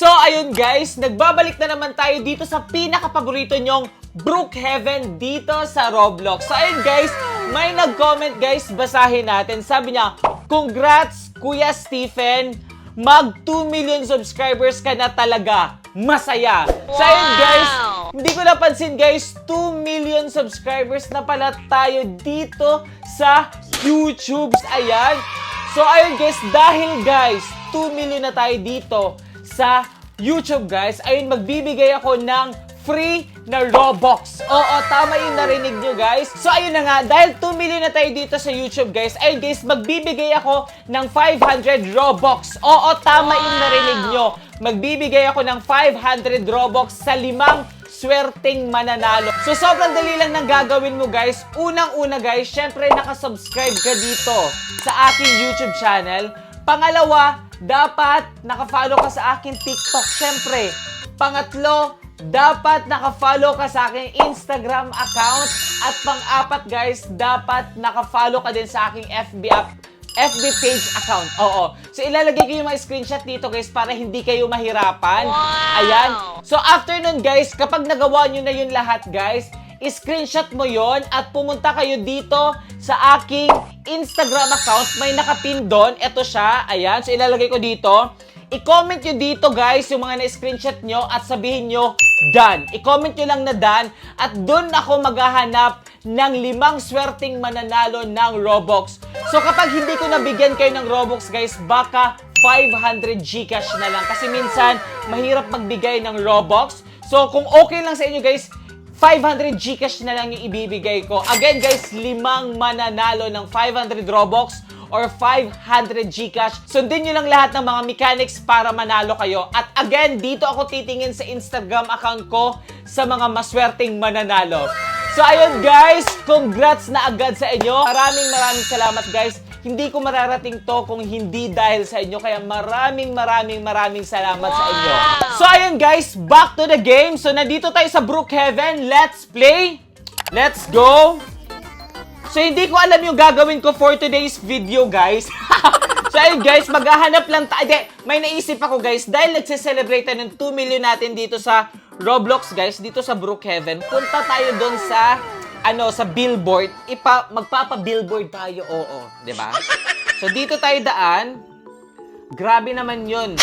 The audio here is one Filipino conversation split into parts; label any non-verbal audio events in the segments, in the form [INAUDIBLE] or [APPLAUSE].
So, ayun guys, nagbabalik na naman tayo dito sa pinaka-paborito nyong Brookhaven dito sa Roblox. So, ayun guys, may nag-comment guys, basahin natin. Sabi niya, Congrats, Kuya Stephen! Mag 2 million subscribers ka na talaga. Masaya. So, ayun guys, hindi ko napansin guys, 2 million subscribers na pala tayo dito sa YouTube. Ayan. So, ayun guys, dahil guys, 2 million na tayo dito sa YouTube guys, ayun magbibigay ako ng free na Robux. Oo, tama yung narinig nyo guys. So ayun na nga, dahil 2 million na tayo dito sa YouTube guys, ayun guys, magbibigay ako ng 500 Robux. Oo, tama yung narinig nyo. Magbibigay ako ng 500 Robux sa limang swerteng mananalo. So, sobrang dali lang ng gagawin mo, guys. Unang-una, guys, syempre, nakasubscribe ka dito sa aking YouTube channel. Pangalawa, dapat nakafollow ka sa aking TikTok, syempre. Pangatlo, dapat nakafollow ka sa aking Instagram account. At pang-apat, guys, dapat nakafollow ka din sa aking FB app FB page account. Oo. So, ilalagay ko yung mga screenshot dito, guys, para hindi kayo mahirapan. Ayan. So, after nun, guys, kapag nagawa nyo na yun lahat, guys, screenshot mo yon at pumunta kayo dito sa aking Instagram account. May nakapin doon. Ito siya. Ayan. So, ilalagay ko dito. I-comment nyo dito, guys, yung mga na-screenshot nyo at sabihin nyo, done. I-comment nyo lang na done at doon ako maghahanap ng limang swerting mananalo ng Robux. So kapag hindi ko nabigyan kayo ng Robux, guys, baka 500 Gcash na lang. Kasi minsan, mahirap magbigay ng Robux. So kung okay lang sa inyo, guys, 500 Gcash na lang yung ibibigay ko. Again, guys, limang mananalo ng 500 Robux or 500 Gcash. Sundin nyo lang lahat ng mga mechanics para manalo kayo. At again, dito ako titingin sa Instagram account ko sa mga maswerteng mananalo. So ayun guys, congrats na agad sa inyo. Maraming maraming salamat guys. Hindi ko mararating to kung hindi dahil sa inyo. Kaya maraming maraming maraming salamat sa inyo. So ayun guys, back to the game. So nandito tayo sa Brookhaven. Let's play. Let's go. So, hindi ko alam yung gagawin ko for today's video, guys. [LAUGHS] so, ayun, guys, maghahanap lang tayo. May naisip ako, guys, dahil nagse-celebrate ng 2 million natin dito sa Roblox, guys, dito sa Brookhaven. Punta tayo doon sa, ano, sa billboard. Ipa, magpapa-billboard tayo, oo, di ba? So, dito tayo daan. Grabe naman yun.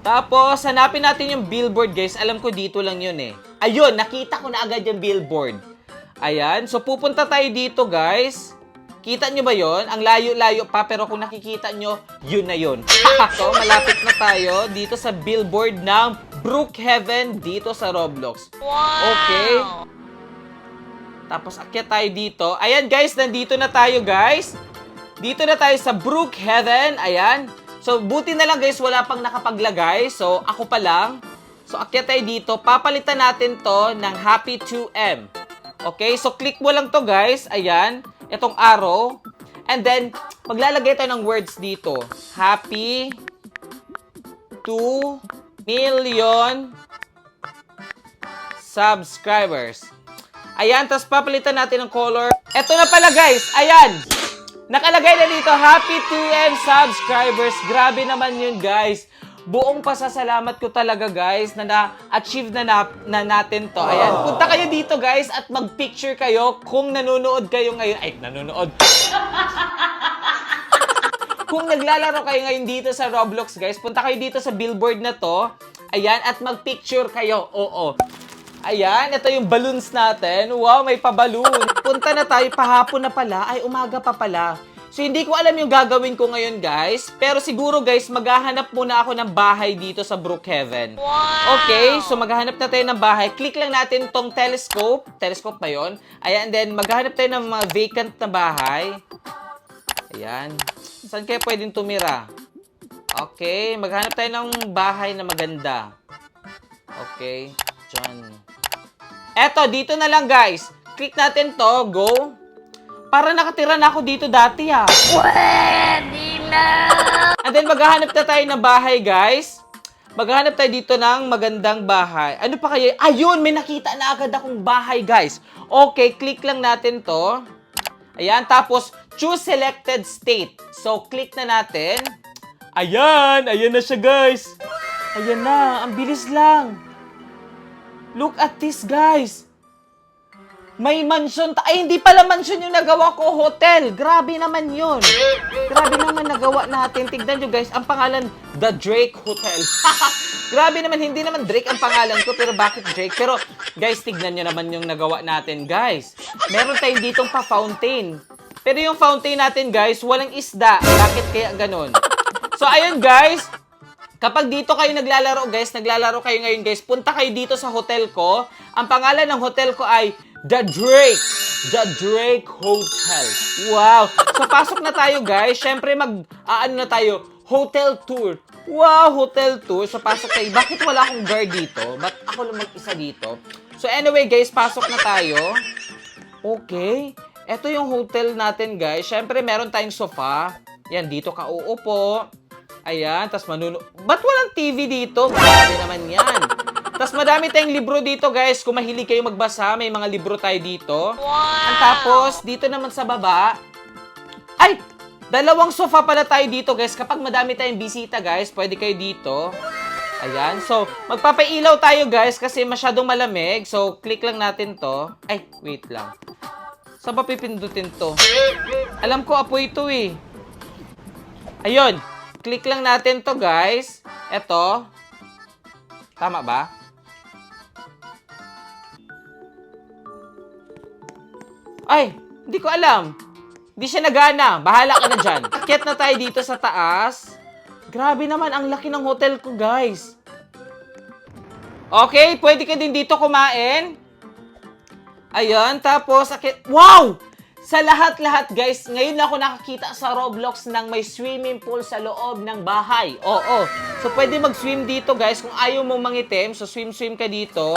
Tapos, hanapin natin yung billboard, guys. Alam ko dito lang yun eh. Ayun, nakita ko na agad yung billboard. Ayan. So, pupunta tayo dito, guys. Kita nyo ba yon? Ang layo-layo pa, pero kung nakikita nyo, yun na yun. [LAUGHS] so, malapit na tayo dito sa billboard ng Brookhaven dito sa Roblox. Okay. Tapos, akyat tayo dito. Ayan, guys. Nandito na tayo, guys. Dito na tayo sa Brookhaven. Ayan. So, buti na lang, guys, wala pang nakapaglagay. So, ako pa lang. So, akyat tayo dito. Papalitan natin to ng Happy 2M. Okay, so click mo lang to guys. Ayan, itong arrow. And then, maglalagay tayo ng words dito. Happy 2 million subscribers. Ayan, tapos papalitan natin ng color. Ito na pala guys, ayan. Nakalagay na dito, Happy 2M subscribers. Grabe naman yun guys buong pasasalamat ko talaga guys na na-achieve na, na, na natin to. Ayan, punta kayo dito guys at mag-picture kayo kung nanonood kayo ngayon. Ay, nanonood. [LAUGHS] kung naglalaro kayo ngayon dito sa Roblox guys, punta kayo dito sa billboard na to. Ayan, at mag-picture kayo. Oo. Ayan, ito yung balloons natin. Wow, may pa-balloon. Punta na tayo, pahapon na pala. Ay, umaga pa pala. So, hindi ko alam yung gagawin ko ngayon, guys. Pero siguro, guys, maghahanap muna ako ng bahay dito sa Brookhaven. Wow! Okay, so maghahanap na tayo ng bahay. Click lang natin tong telescope. Telescope ba yun? Ayan, then maghahanap tayo ng mga vacant na bahay. Ayan. Saan kaya pwedeng tumira? Okay, maghanap tayo ng bahay na maganda. Okay, dyan. Eto, dito na lang, guys. Click natin to, go. Para nakatira na ako dito dati ah. Pwede na! And then maghahanap na tayo ng bahay, guys. Maghahanap tayo dito ng magandang bahay. Ano pa kaya? Ayun, may nakita na agad akong bahay, guys. Okay, click lang natin to. Ayan, tapos choose selected state. So, click na natin. Ayan, ayan na siya, guys. Ayan na, ang bilis lang. Look at this, guys. May mansion. ta- Ay, hindi pala mansion yung nagawa ko, hotel. Grabe naman yun. Grabe naman nagawa natin. Tignan nyo, guys, ang pangalan, The Drake Hotel. [LAUGHS] Grabe naman, hindi naman Drake ang pangalan ko, pero bakit Drake? Pero, guys, tignan nyo naman yung nagawa natin, guys. Meron tayong ditong pa-fountain. Pero yung fountain natin, guys, walang isda. Bakit kaya ganun? So, ayun, guys. Kapag dito kayo naglalaro, guys, naglalaro kayo ngayon, guys, punta kayo dito sa hotel ko. Ang pangalan ng hotel ko ay The Drake. The Drake Hotel. Wow! So, pasok na tayo, guys. Siyempre, mag, aano na tayo, hotel tour. Wow, hotel tour. So, pasok tayo. Bakit wala akong guard dito? Ba't ako lang mag-isa dito? So, anyway, guys, pasok na tayo. Okay. Ito yung hotel natin, guys. Siyempre, meron tayong sofa. Yan, dito ka uupo. Ayan, tas manuno... Ba't walang TV dito? Grabe naman yan. Tas madami tayong libro dito, guys. Kung mahilig kayo magbasa, may mga libro tayo dito. Ang tapos, dito naman sa baba, ay! Dalawang sofa pala tayo dito, guys. Kapag madami tayong bisita, guys, pwede kayo dito. Ayan. So, magpapailaw tayo, guys, kasi masyadong malamig. So, click lang natin to. Ay, wait lang. Saan ba pipindutin to? Alam ko, apoy ito eh. Ayun. Click lang natin to, guys. Ito. Tama ba? Ay, hindi ko alam. Hindi siya nagana. Bahala ka na dyan. [LAUGHS] Akyat na tayo dito sa taas. Grabe naman, ang laki ng hotel ko, guys. Okay, pwede ka din dito kumain. Ayan, tapos, akyat... Wow! Sa lahat-lahat, guys, ngayon ako nakakita sa Roblox ng may swimming pool sa loob ng bahay. Oo. So, pwede mag-swim dito, guys. Kung ayaw mong mangitim, so swim-swim ka dito.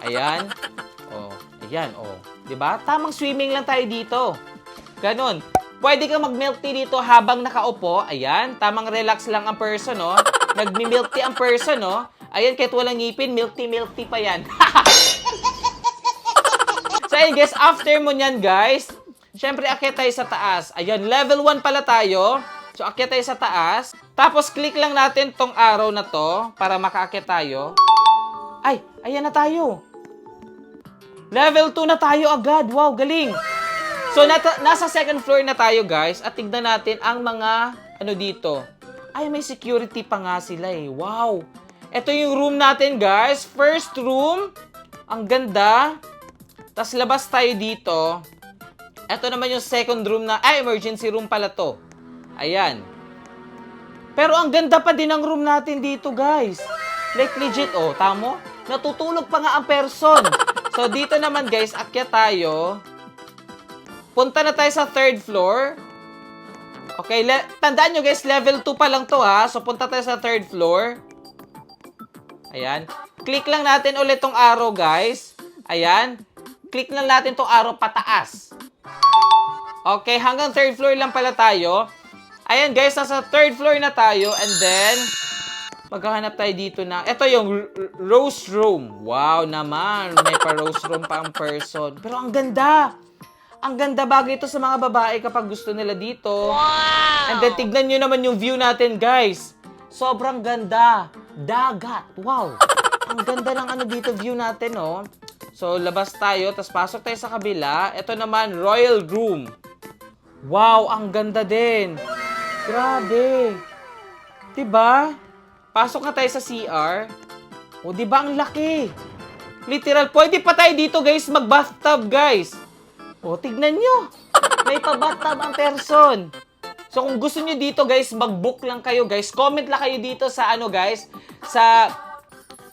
Ayan. Oh, ayan, oh. 'Di ba? Tamang swimming lang tayo dito. Ganon. Pwede kang mag-milk tea dito habang nakaupo. Ayan, tamang relax lang ang person, no? Nagmi-milk tea ang person, no? Ayan, kahit walang ngipin, milk tea, milk tea pa yan. [LAUGHS] so, ayun, guys, after mo nyan, guys, syempre, akyat tayo sa taas. Ayan, level 1 pala tayo. So, akyat tayo sa taas. Tapos, click lang natin tong arrow na to para makaakyat tayo. Ay, ayan na tayo. Level 2 na tayo agad. Wow, galing. So, nata- nasa second floor na tayo, guys. At tignan natin ang mga, ano dito. Ay, may security pa nga sila eh. Wow. Ito yung room natin, guys. First room. Ang ganda. Tapos labas tayo dito. Ito naman yung second room na, ay, emergency room pala to. Ayan. Pero ang ganda pa din ng room natin dito, guys. Like legit, oh, tamo? Natutulog pa nga ang person. So, dito naman, guys, akyat tayo. Punta na tayo sa third floor. Okay, le- tandaan nyo, guys, level 2 pa lang to, ha? So, punta tayo sa third floor. Ayan. Click lang natin ulit tong arrow, guys. Ayan. Click lang natin tong arrow pataas. Okay, hanggang third floor lang pala tayo. Ayan guys, nasa third floor na tayo and then maghahanap tayo dito na ito yung rose room. Wow naman, may pa rose room pa ang person. Pero ang ganda. Ang ganda bagay ito sa mga babae kapag gusto nila dito. And then tignan nyo naman yung view natin guys. Sobrang ganda. Dagat. Wow. Ang ganda ng ano dito view natin, oh. So, labas tayo, tapos pasok tayo sa kabila. Ito naman, royal room. Wow, ang ganda din. Grabe. 'Di ba? Pasok na tayo sa CR. O, 'di ba ang laki? Literal, pwede pa tayo dito, guys, mag-bathtub, guys. O, tignan nyo. May pa-bathtub ang person. So, kung gusto nyo dito, guys, mag-book lang kayo, guys. Comment lang kayo dito sa ano, guys, sa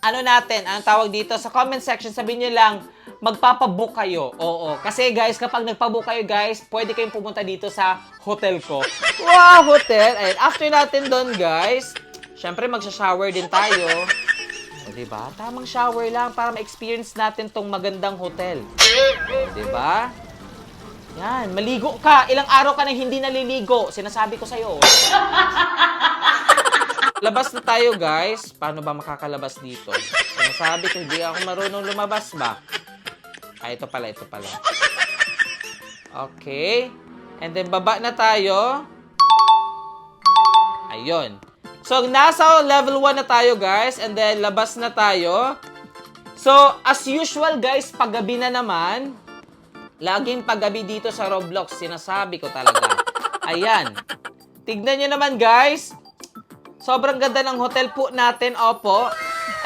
ano natin, ang tawag dito, sa comment section, sabihin nyo lang, magpapabook kayo. Oo. Kasi guys, kapag nagpabook kayo guys, pwede kayong pumunta dito sa hotel ko. Wow, hotel. And after natin doon guys, syempre magsha-shower din tayo. O, diba? Tamang shower lang para ma-experience natin tong magandang hotel. O, diba? Yan, maligo ka. Ilang araw ka na hindi naliligo. Sinasabi ko sa'yo. Labas na tayo, guys. Paano ba makakalabas dito? Sinasabi ko, hindi ako marunong lumabas ba? Ah, ito pala, ito pala. Okay. And then, baba na tayo. Ayun. So, nasa level 1 na tayo, guys. And then, labas na tayo. So, as usual, guys, paggabi na naman. Laging paggabi dito sa Roblox. Sinasabi ko talaga. Ayan. Tignan nyo naman, guys. Sobrang ganda ng hotel po natin, opo.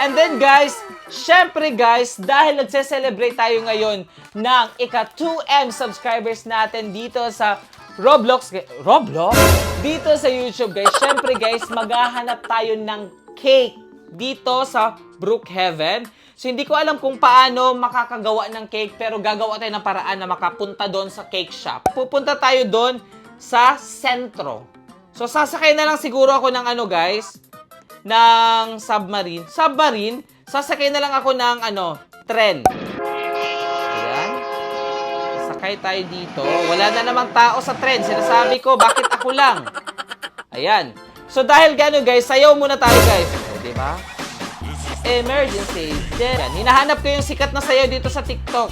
And then guys, syempre guys, dahil nagse-celebrate tayo ngayon ng ika 2M subscribers natin dito sa Roblox, Roblox? Dito sa YouTube guys, syempre guys, maghahanap tayo ng cake dito sa Brookhaven. So hindi ko alam kung paano makakagawa ng cake pero gagawa tayo ng paraan na makapunta doon sa cake shop. Pupunta tayo doon sa sentro. So sasakay na lang siguro ako ng ano guys, ng submarine. Submarine, sasakay na lang ako ng ano, tren. Ayan. Sakay tayo dito. Wala na namang tao sa tren. Sinasabi ko, bakit ako lang? Ayan. So dahil gano'n guys, sayaw muna tayo guys. O, di ba? Emergency. Yan. Hinahanap ko yung sikat na sayaw dito sa TikTok.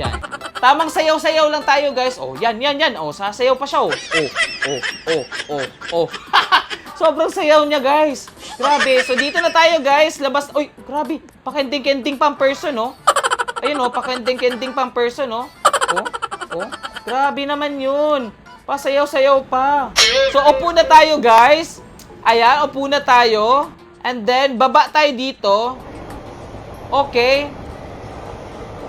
Yan. Tamang sayaw-sayaw lang tayo, guys. Oh, yan, yan, yan. Oh, sasayaw pa siya, oh. Oh, oh, oh, oh, oh. [LAUGHS] Sobrang sayaw niya, guys. Grabe. So, dito na tayo, guys. Labas. Uy, grabe. Pakending-kending pang person, oh. Ayun, oh. Pakending-kending pang person, oh. Oh, oh. Grabe naman yun. Pasayaw-sayaw pa. So, upo na tayo, guys. Ayan, upo na tayo. And then, baba tayo dito. Okay.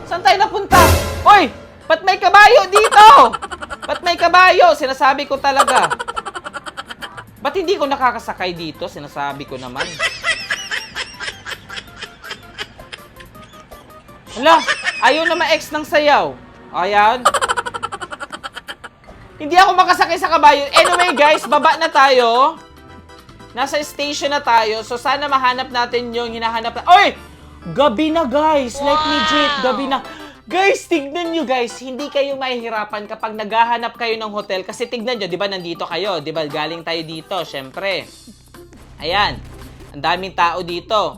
Saan tayo napunta? Hoy! Ba't may kabayo dito? Ba't may kabayo? Sinasabi ko talaga. Ba't hindi ko nakakasakay dito? Sinasabi ko naman. Hala, ayaw na ma-ex ng sayaw. Ayan. Hindi ako makasakay sa kabayo. Anyway, guys, baba na tayo. Nasa station na tayo. So, sana mahanap natin yung hinahanap na... Oy! Gabi na, guys. Like legit, gabi na. Guys, tignan nyo, guys. Hindi kayo mahihirapan kapag naghahanap kayo ng hotel. Kasi tignan nyo, di ba, nandito kayo. Di ba, galing tayo dito, syempre. Ayan. Ang daming tao dito.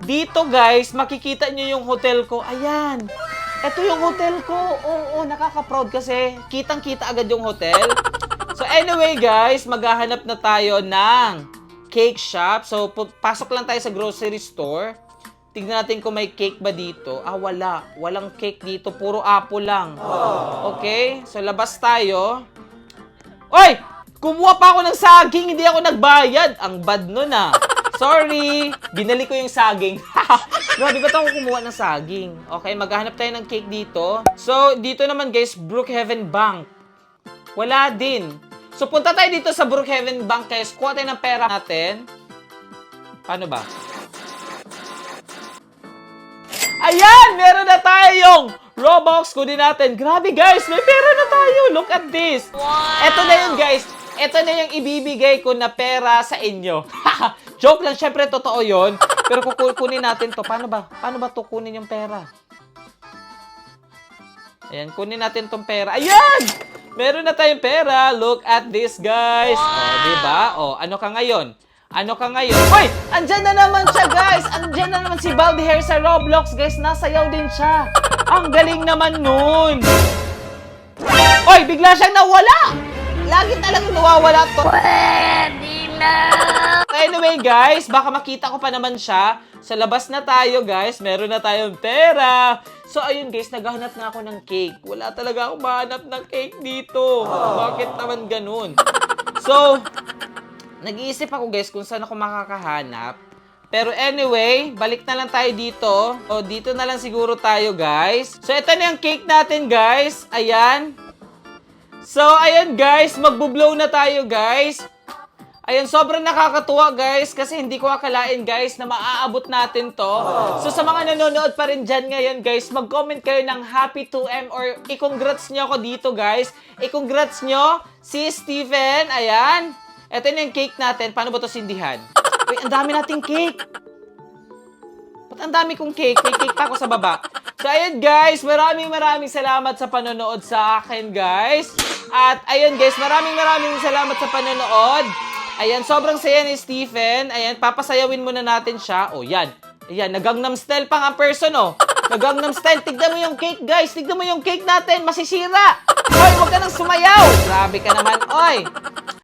Dito, guys, makikita nyo yung hotel ko. Ayan. Ito yung hotel ko. Oo, nakaka-proud kasi. Kitang-kita agad yung hotel. So, anyway, guys, maghahanap na tayo ng cake shop. So, pasok lang tayo sa grocery store. Tignan natin kung may cake ba dito. Ah, wala. Walang cake dito. Puro apple lang. Okay? So, labas tayo. Oy! Kumuha pa ako ng saging. Hindi ako nagbayad. Ang bad nun ah. [LAUGHS] Sorry. Binalik ko yung saging. [LAUGHS] Grabe, ba't ako kumuha ng saging? Okay, maghahanap tayo ng cake dito. So, dito naman guys, Brookhaven Bank. Wala din. So, punta tayo dito sa Brookhaven Bank guys. Kuha tayo ng pera natin. Paano ba? Ayan! Meron na tayong Robux. Kunin natin. Grabe guys, may pera na tayo. Look at this. Ito na yun guys. Ito na yung ibibigay ko na pera sa inyo. [LAUGHS] Joke lang. Syempre, totoo yon. Pero kukunin natin to. Paano ba? Paano ba to kunin yung pera? Ayan, kunin natin tong pera. Ayan! Meron na tayong pera. Look at this, guys. O, di ba? O, ano ka ngayon? Ano ka ngayon? Hoy! Andyan na naman siya, guys! Andyan na naman si Baldy Hair sa Roblox, guys. Nasayaw din siya. Ang galing naman nun. Hoy! Bigla siyang nawala! Lagi talagang nawawala to. Pwede na! Anyway, guys, baka makita ko pa naman siya. Sa labas na tayo, guys. Meron na tayong pera. So, ayun, guys, naghahanap na ako ng cake. Wala talaga akong mahanap ng cake dito. Bakit naman ganun? So, nag-iisip ako, guys, kung saan ako makakahanap. Pero anyway, balik na lang tayo dito. O, dito na lang siguro tayo, guys. So, ito na yung cake natin, guys. Ayan. So, ayan, guys. Magbo-blow na tayo, guys. Ayun, sobrang nakakatuwa guys kasi hindi ko akalain guys na maaabot natin to. So sa mga nanonood pa rin dyan ngayon guys, mag-comment kayo ng happy 2M or i-congrats nyo ako dito guys. I-congrats nyo si Steven. Ayan. Ito na yung cake natin. Paano ba to sindihan? Uy, ang dami nating cake. Ba't ang dami kong cake? May cake pa ako sa baba. So, ayun guys, maraming maraming salamat sa panonood sa akin guys. At ayun guys, maraming maraming salamat sa panonood. Ayan, sobrang saya ni Stephen. Ayan, papasayawin muna natin siya. O, yan. Ayan, nagangnam style pang ang person, oh. Nagangnam style. Tignan mo yung cake, guys. Tignan mo yung cake natin. Masisira. Oy, huwag ka nang sumayaw. Grabe ka naman, oy.